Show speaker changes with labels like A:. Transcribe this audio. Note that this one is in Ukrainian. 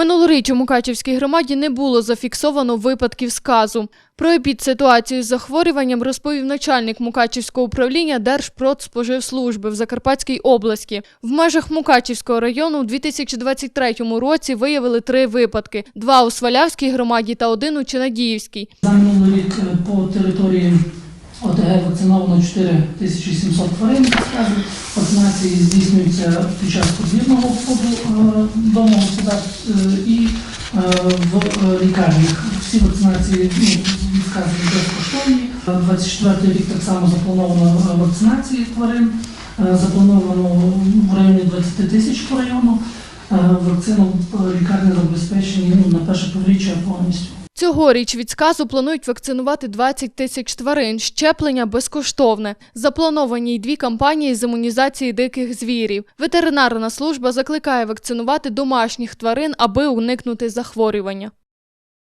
A: Минулоріч у Мукачівській громаді не було зафіксовано випадків сказу. Про епідситуацію з захворюванням розповів начальник Мукачівського управління Держпродспоживслужби в Закарпатській області. В межах Мукачівського району у 2023 році виявили три випадки: два у Свалявській громаді та один у Чинадіївській.
B: За минулий рік е, по території ОТГ вакциновано 4700 тварин. Вакцинації здійснюються під час подвірного входу е, домогосподарств е, і е, в лікарнях. Всі вакцинації ну, відказані безкоштовні. 24 рік так само заплановано вакцинації тварин. Заплановано в районі 20 тисяч по району. Вакцину лікарні забезпечені ну, на перше півріччя повністю.
A: Цьогоріч від сказу планують вакцинувати 20 тисяч тварин. Щеплення безкоштовне. Заплановані й дві кампанії з імунізації диких звірів. Ветеринарна служба закликає вакцинувати домашніх тварин, аби уникнути захворювання.